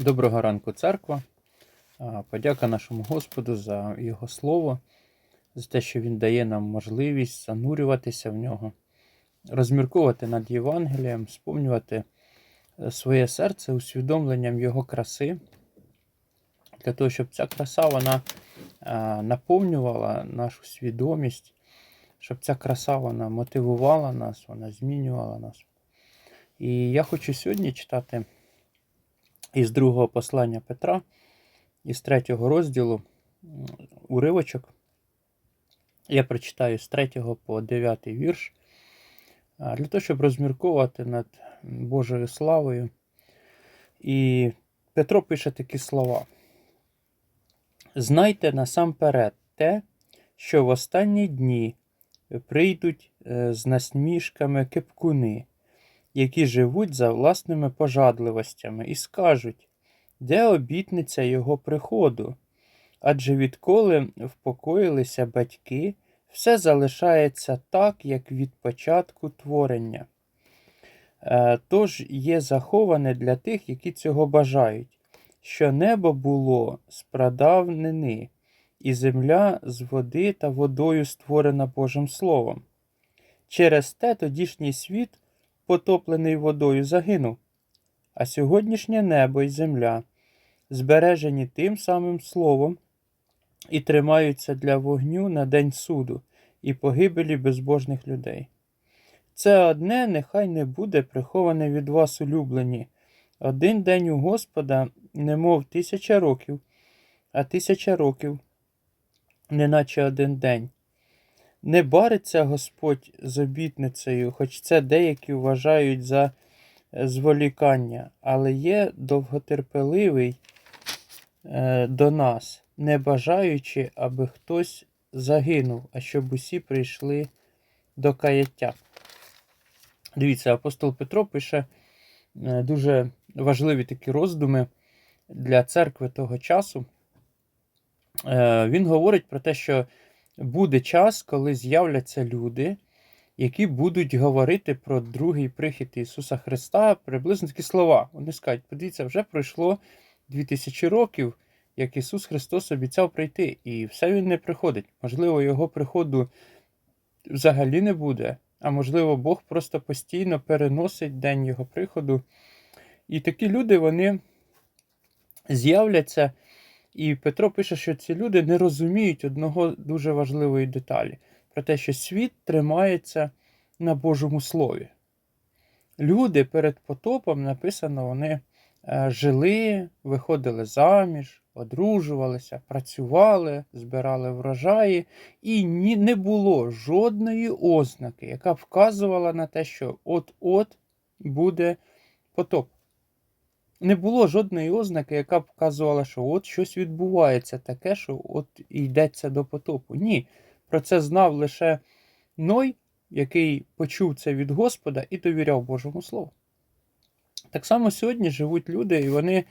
Доброго ранку, церква. Подяка нашому Господу за Його слово, за те, що Він дає нам можливість занурюватися в нього, розмірковувати над Євангелієм, сповнювати е, своє серце усвідомленням Його краси, для того, щоб ця краса вона наповнювала нашу свідомість, щоб ця краса вона мотивувала нас, вона змінювала нас. І я хочу сьогодні читати із другого послання Петра, із третього розділу уривочок. Я прочитаю з 3 по 9 вірш, для того, щоб розмірковувати над Божою славою. І Петро пише такі слова. Знайте насамперед те, що в останні дні прийдуть е, з насмішками кипкуни, які живуть за власними пожадливостями, і скажуть, де обітниця його приходу? Адже відколи впокоїлися батьки, все залишається так, як від початку творення. Е, Тож є заховане для тих, які цього бажають, що небо було з і земля з води та водою створена Божим Словом. Через те тодішній світ потоплений водою, загинув, а сьогоднішнє небо і земля збережені тим самим словом і тримаються для вогню на день суду і погибелі безбожних людей. Це одне нехай не буде приховане від вас улюблені. Один день у Господа, немов тисяча років, а тисяча років, неначе один день. Не бариться Господь з обітницею, хоч це деякі вважають за е, зволікання, але є довготерпеливий е, до нас, не бажаючи, аби хтось загинув, а щоб усі прийшли до каяття. Дивіться, апостол Петро пише е, дуже важливі такі роздуми для церкви того часу. Він говорить про те, що буде час, коли з'являться люди, які будуть говорити про другий прихід Ісуса Христа, приблизно такі слова. Вони скажуть, подивіться, вже пройшло 2000 років, як Ісус Христос обіцяв прийти, і все Він не приходить. Можливо, Його приходу взагалі не буде, а можливо, Бог просто постійно переносить день Його приходу. І такі люди, вони з'являться. І Петро пише, що ці люди не розуміють одного дуже важливої деталі. Про те, що світ тримається на Божому Слові. Люди перед потопом написано, вони е, жили, виходили заміж, одружувалися, працювали, збирали врожаї, і ні, не було жодної ознаки, яка вказувала на те, що от-от буде потоп не було жодної ознаки, яка б вказувала, що от щось відбувається таке, що от йдеться до потопу. Ні. Про це знав лише Ной, який почув це від Господа і довіряв Божому Слову. Так само сьогодні живуть люди, і вони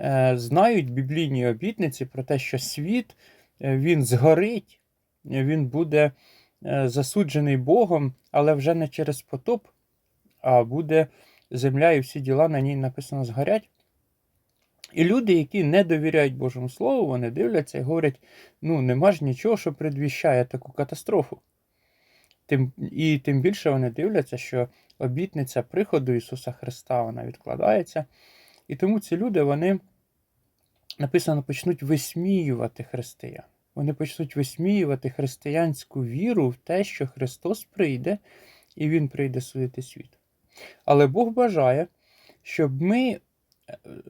е, знають біблійні обітниці про те, що світ е, він згорить, він буде е, засуджений Богом, але вже не через потоп, а буде земля і всі діла на ній написано згорять. І люди, які не довіряють Божому Слову, вони дивляться і говорять: ну, нема ж нічого, що предвіщає таку катастрофу. Тим, І тим більше вони дивляться, що обітниця приходу Ісуса Христа вона відкладається. І тому ці люди, вони написано, почнуть висміювати християн. Вони почнуть висміювати християнську віру в те, що Христос прийде і Він прийде судити світ. Але Бог бажає, щоб ми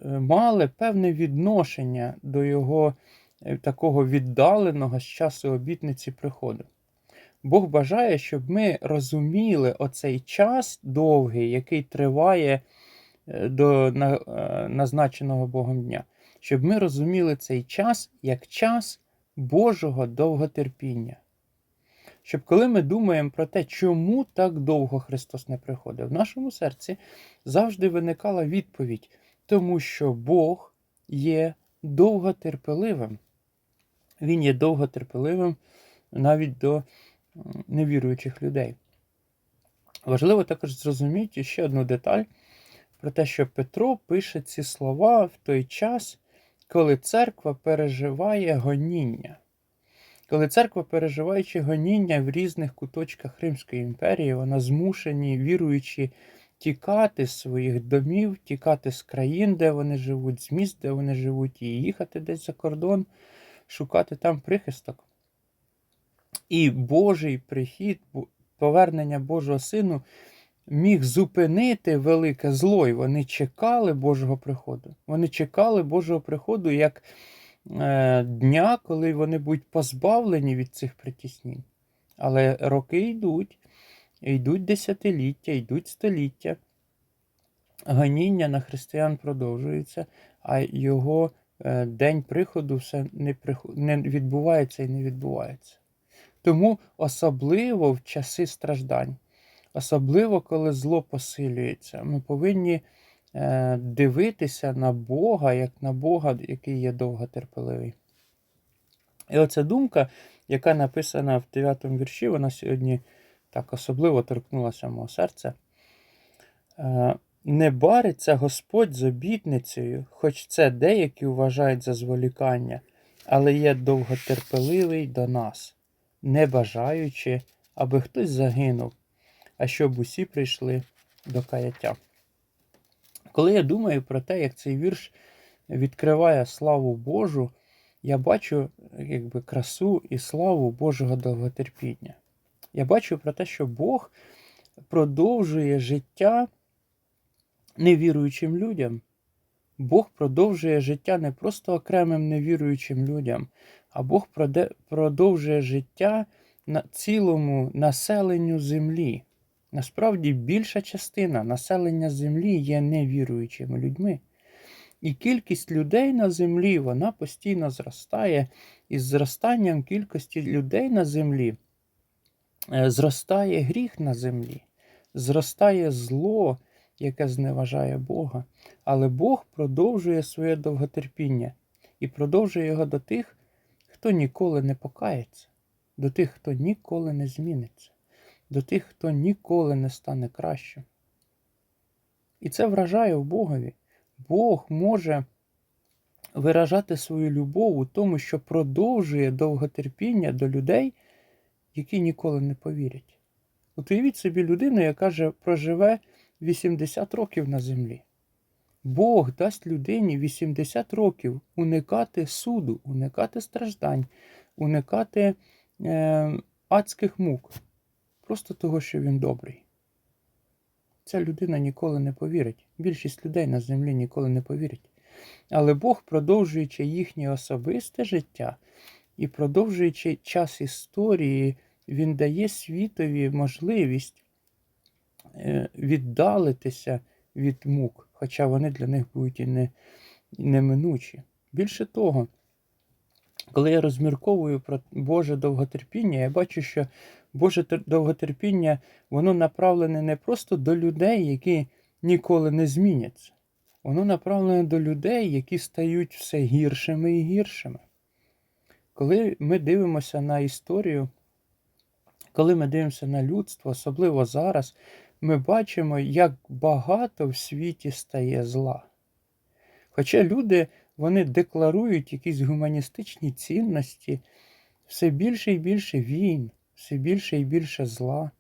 мали певне відношення до його е, такого віддаленого з часу обітниці приходу. Бог бажає, щоб ми розуміли оцей час довгий, який триває е, до е, назначеного Богом дня, щоб ми розуміли цей час як час Божого довготерпіння. Щоб коли ми думаємо про те, чому так довго Христос не приходив, в нашому серці завжди виникала відповідь, тому що Бог є довготерпеливим. Він є довготерпеливим навіть до невіруючих людей. Важливо також зрозуміти ще одну деталь про те, що Петро пише ці слова в той час, коли церква переживає гоніння. Коли церква, переживаючи гоніння в різних куточках Римської імперії, вона змушені, віруючи, тікати з своїх домів, тікати з країн, де вони живуть, з міст, де вони живуть, і їхати десь за кордон, шукати там прихисток. І Божий прихід, повернення Божого Сину міг зупинити велике зло, і вони чекали Божого приходу. Вони чекали Божого приходу як дня, коли вони будуть позбавлені від цих притіснень. Але роки йдуть, йдуть десятиліття, йдуть століття. Ганіння на християн продовжується, а його е, день приходу все не, приход... не відбувається і не відбувається. Тому особливо в часи страждань, особливо коли зло посилюється, ми повинні е, дивитися на Бога, як на Бога, який є довготерпеливий. І оця думка, яка написана в 9 вірші, вона сьогодні так особливо торкнулася мого серця. Е, не бариться Господь з обітницею, хоч це деякі вважають за зволікання, але є довготерпеливий до нас не бажаючи, аби хтось загинув, а щоб усі прийшли до каяття. Коли я думаю про те, як цей вірш відкриває славу Божу, я бачу якби, красу і славу Божого довготерпіння. Я бачу про те, що Бог продовжує життя невіруючим людям. Бог продовжує життя не просто окремим невіруючим людям, а Бог продовжує життя на цілому населенню землі. Насправді більша частина населення землі є невіруючими людьми. І кількість людей на землі вона постійно зростає, і з зростанням кількості людей на землі е, зростає гріх на землі, зростає зло, яке зневажає Бога. Але Бог продовжує своє довготерпіння і продовжує його до тих, хто ніколи не покається, до тих, хто ніколи не зміниться, до тих, хто ніколи не стане кращим. І це вражає в Богові. Бог може виражати свою любов у тому, що продовжує довготерпіння до людей, які ніколи не повірять. От уявіть собі людину, яка же проживе 80 років на землі. Бог дасть людині 80 років уникати суду, уникати страждань, уникати е, адських мук. Просто того, що він добрий. Ця людина ніколи не повірить. Більшість людей на землі ніколи не повірить. Але Бог, продовжуючи їхнє особисте життя і продовжуючи час історії, Він дає світові можливість е, віддалитися від мук, хоча вони для них будуть і не, неминучі. Більше того, коли я розмірковую про Боже довготерпіння, я бачу, що Боже довготерпіння воно направлене не просто до людей, які ніколи не зміняться. Воно направлене до людей, які стають все гіршими і гіршими. Коли ми дивимося на історію, коли ми дивимося на людство, особливо зараз, ми бачимо, як багато в світі стає зла. Хоча люди вони декларують якісь гуманістичні цінності, все більше і більше війн, все більше і більше зла.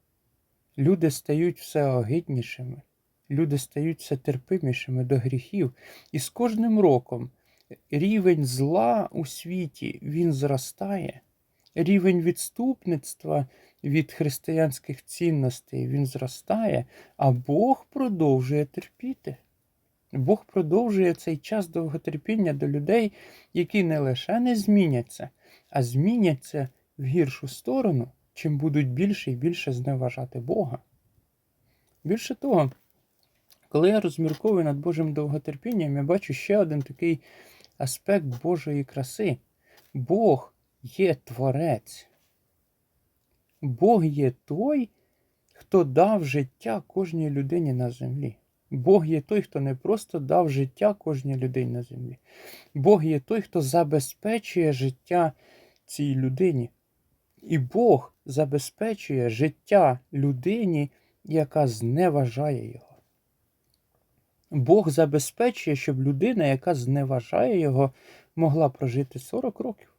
Люди стають все огиднішими, люди стають все терпимішими до гріхів. І з кожним роком рівень зла у світі він зростає, рівень відступництва від християнських цінностей він зростає, а Бог продовжує терпіти. Бог продовжує цей час довготерпіння до людей, які не лише не зміняться, а зміняться в гіршу сторону, чим будуть більше і більше зневажати Бога. Більше того, коли я розмірковую над Божим довготерпінням, я бачу ще один такий аспект Божої краси. Бог є Творець. Бог є той, хто дав життя кожній людині на землі. Бог є той, хто не просто дав життя кожній людині на землі. Бог є той, хто забезпечує життя цій людині. І Бог забезпечує життя людині, яка зневажає його. Бог забезпечує, щоб людина, яка зневажає його, могла прожити 40 років,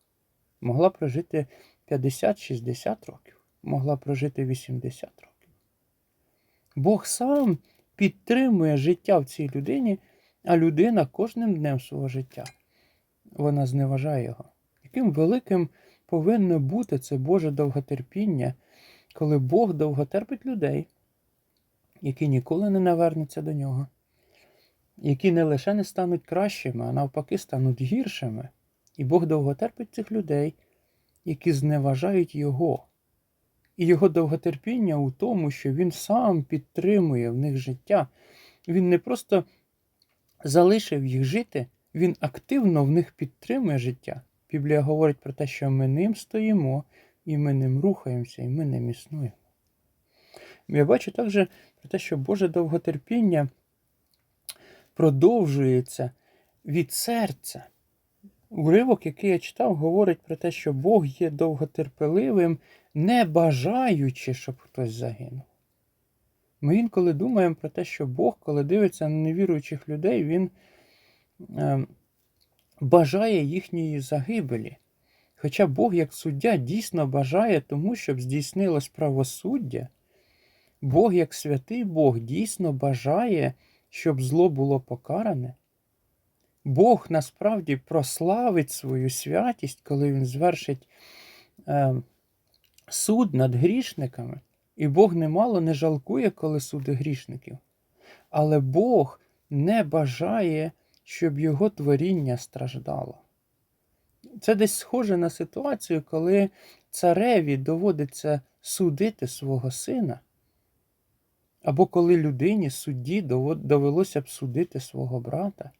могла прожити 50-60 років, могла прожити 80 років. Бог сам підтримує життя в цій людині, а людина кожним днем свого життя вона зневажає його. Яким великим повинно бути це Боже довготерпіння, коли Бог довготерпить людей, які ніколи не навернуться до нього, які не лише не стануть кращими, а навпаки стануть гіршими. І Бог довготерпить цих людей, які зневажають Його. І його довготерпіння у тому, що він сам підтримує в них життя. Він не просто залишив їх жити, він активно в них підтримує життя. Біблія говорить про те, що ми ним стоїмо, і ми ним рухаємося, і ми ним існуємо. Я бачу також про те, що Боже довготерпіння продовжується від серця. Уривок, який я читав, говорить про те, що Бог є довготерпеливим, не бажаючи, щоб хтось загинув. Ми інколи думаємо про те, що Бог, коли дивиться на невіруючих людей, Він е, бажає їхньої загибелі. Хоча Бог, як суддя, дійсно бажає тому, щоб здійснилось правосуддя, Бог, як святий Бог, дійсно бажає, щоб зло було покаране. Бог насправді прославить свою святість, коли Він звершить е, суд над грішниками. І Бог немало не жалкує, коли суди грішників. Але Бог не бажає, щоб його творіння страждало. Це десь схоже на ситуацію, коли цареві доводиться судити свого сина, або коли людині судді довелося б судити свого брата.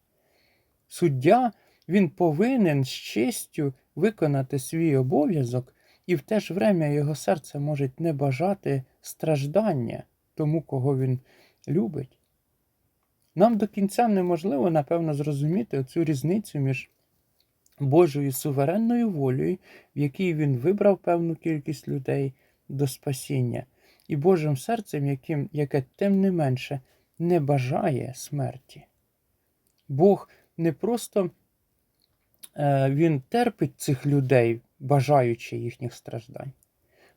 Суддя він повинен з честю виконати свій обов'язок, і в те ж время його серце може не бажати страждання тому, кого він любить. Нам до кінця неможливо, напевно, зрозуміти цю різницю між Божою суверенною волею, в якій він вибрав певну кількість людей до спасіння, і Божим серцем, яким, яке тим не менше не бажає смерті. Бог не просто е, Він терпить цих людей, бажаючи їхніх страждань.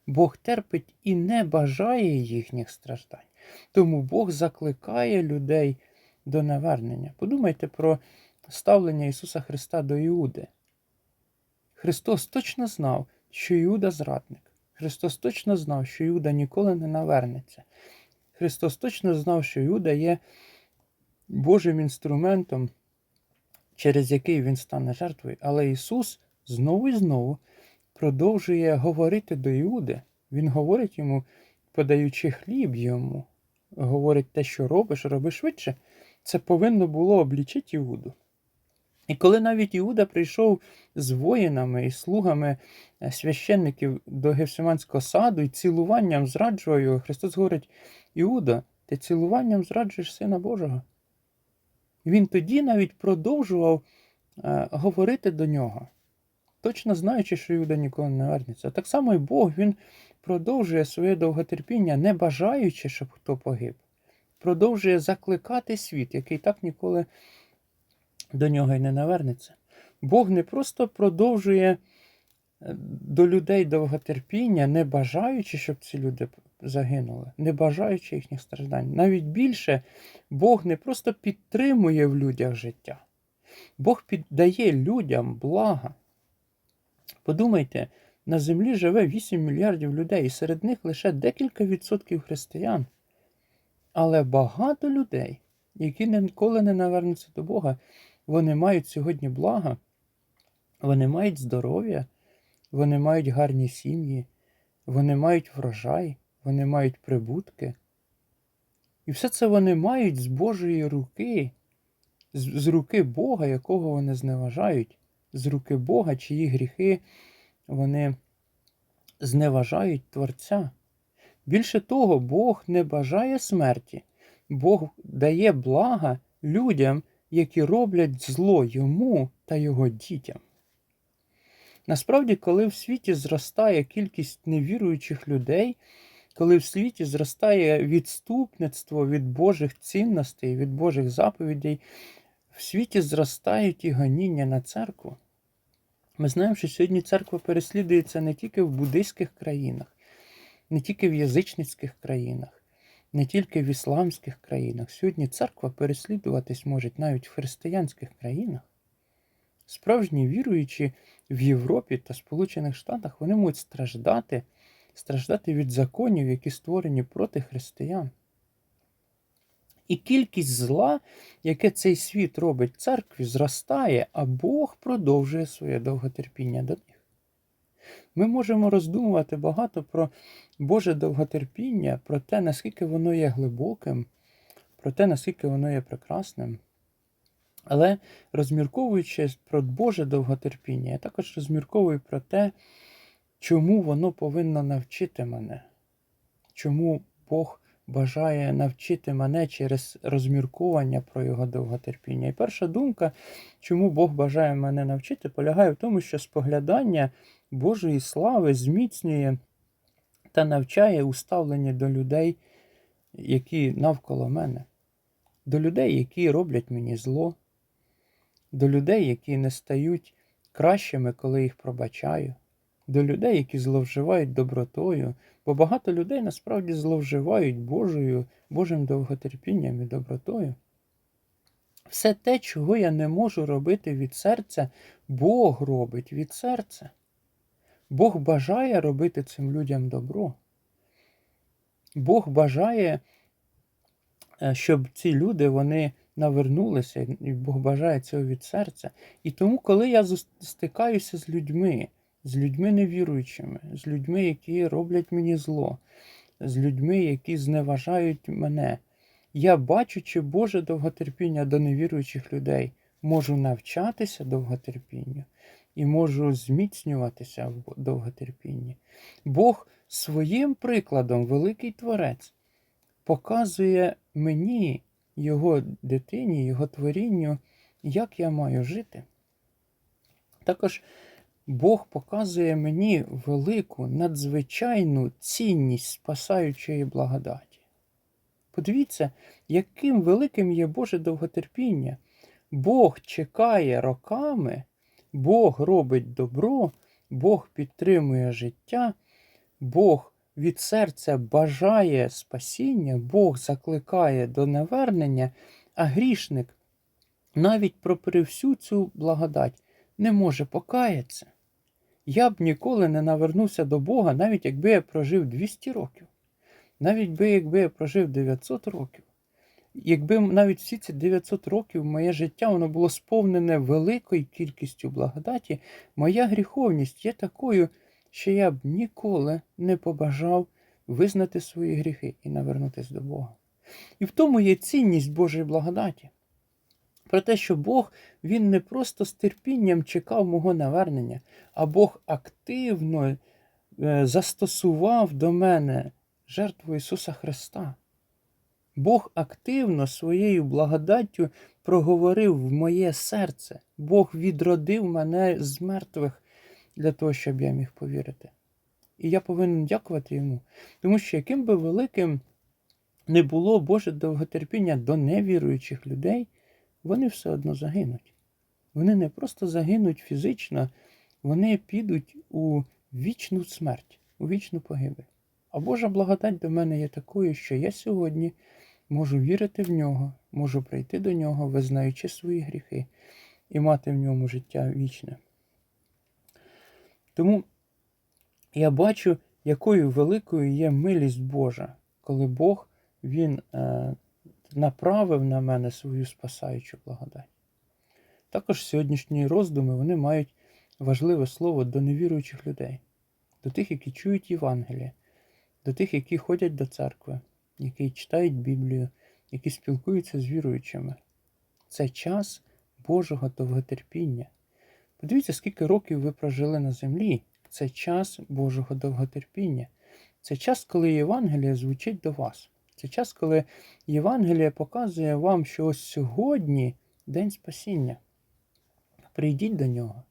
Бог терпить і не бажає їхніх страждань. Тому Бог закликає людей до навернення. Подумайте про ставлення Ісуса Христа до Іуди. Христос точно знав, що Іуда зрадник. Христос точно знав, що Іуда ніколи не навернеться. Христос точно знав, що Іуда є Божим інструментом, через який він стане жертвою. Але Ісус знову і знову продовжує говорити до Іуди. Він говорить йому, подаючи хліб йому, говорить те, що робиш, роби швидше. Це повинно було облічити Іуду. І коли навіть Іуда прийшов з воїнами і слугами е, священників до Гефсиманського саду і цілуванням зраджував його, Христос говорить: Іуда, ти цілуванням зраджуєш Сина Божого. Він тоді навіть продовжував е, говорити до нього, точно знаючи, що Іуда ніколи не вернеться. Так само і Бог він продовжує своє довготерпіння, не бажаючи, щоб хто погиб. Продовжує закликати світ, який так ніколи до нього й не навернеться. Бог не просто продовжує е, до людей довготерпіння, не бажаючи, щоб ці люди загинули, не бажаючи їхніх страждань. Навіть більше Бог не просто підтримує в людях життя, Бог піддає людям блага. Подумайте, на землі живе 8 мільярдів людей, і серед них лише декілька відсотків християн. Але багато людей, які ніколи не навернуться до Бога, вони мають сьогодні блага, вони мають здоров'я, вони мають гарні сім'ї, вони мають врожай, вони мають прибутки. І все це вони мають з Божої руки, з, з руки Бога, якого вони зневажають, з руки Бога, чиї гріхи вони зневажають Творця. Більше того, Бог не бажає смерті, Бог дає блага людям, які роблять зло йому та його дітям. Насправді, коли в світі зростає кількість невіруючих людей, коли в світі зростає відступництво від Божих цінностей, від Божих заповідей, в світі зростають і гоніння на церкву. Ми знаємо, що сьогодні церква переслідується не тільки в буддийських країнах, не тільки в язичницьких країнах, не тільки в ісламських країнах. Сьогодні церква переслідуватись може навіть в християнських країнах. Справжні віруючі в Європі та Сполучених Штатах вони можуть страждати, страждати від законів, які створені проти християн. І кількість зла, яке цей світ робить церкві, зростає, а Бог продовжує своє довготерпіння до них. Ми можемо роздумувати багато про Боже довготерпіння, про те, наскільки воно є глибоким, про те, наскільки воно є прекрасним. Але розмірковуючи про Боже довготерпіння, я також розмірковую про те, чому воно повинно навчити мене, чому Бог бажає навчити мене через розмірковання про його довготерпіння. І перша думка, чому Бог бажає мене навчити, полягає в тому, що споглядання Божої слави зміцнює та навчає уставлення до людей, які навколо мене, до людей, які роблять мені зло, до людей, які не стають кращими, коли їх пробачаю, до людей, які зловживають добротою, бо багато людей насправді зловживають Божою, Божим довготерпінням і добротою. Все те, чого я не можу робити від серця, Бог робить від серця. Бог бажає робити цим людям добро. Бог бажає, е, щоб ці люди вони навернулися, і Бог бажає цього від серця. І тому, коли я стикаюся з людьми, з людьми невіруючими, з людьми, які роблять мені зло, з людьми, які зневажають мене, я, бачучи Боже довготерпіння до невіруючих людей, можу навчатися довготерпінню і можу зміцнюватися в довготерпінні. Бог своїм прикладом, великий Творець, показує мені, його дитині, його творінню, як я маю жити. Також Бог показує мені велику, надзвичайну цінність спасаючої благодаті. Подивіться, яким великим є Боже довготерпіння. Бог чекає роками, Бог робить добро, Бог підтримує життя, Бог від серця бажає спасіння, Бог закликає до навернення, а грішник навіть попри всю цю благодать не може покаятися. Я б ніколи не навернувся до Бога, навіть якби я прожив 200 років, навіть би, якби я прожив 900 років. Якби навіть всі ці 900 років моє життя воно було сповнене великою кількістю благодаті, моя гріховність є такою, що я б ніколи не побажав визнати свої гріхи і навернутися до Бога. І в тому є цінність Божої благодаті. Про те, що Бог Він не просто з терпінням чекав мого навернення, а Бог активно е, застосував до мене жертву Ісуса Христа. Бог активно своєю благодаттю проговорив в моє серце. Бог відродив мене з мертвих для того, щоб я міг повірити. І я повинен дякувати йому, тому що яким би великим не було Боже довготерпіння до невіруючих людей, вони все одно загинуть. Вони не просто загинуть фізично, вони підуть у вічну смерть, у вічну погибель. А Божа благодать до мене є такою, що я сьогодні можу вірити в нього, можу прийти до нього, визнаючи свої гріхи, і мати в ньому життя вічне. Тому я бачу, якою великою є милість Божа, коли Бог Він е, направив на мене свою спасаючу благодать. Також сьогоднішні роздуми вони мають важливе слово до невіруючих людей, до тих, які чують Євангеліє, до тих, які ходять до церкви, які читають Біблію, які спілкуються з віруючими. Це час Божого довготерпіння. Подивіться, скільки років ви прожили на землі. Це час Божого довготерпіння. Це час, коли Євангеліє звучить до вас. Це час, коли Євангеліє показує вам, що ось сьогодні день спасіння. Прийдіть до нього.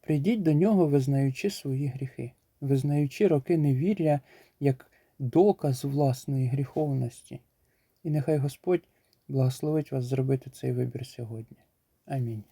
Прийдіть до нього, визнаючи свої гріхи, визнаючи роки невір'я як доказ власної гріховності. І нехай Господь благословить вас зробити цей вибір сьогодні. Амінь.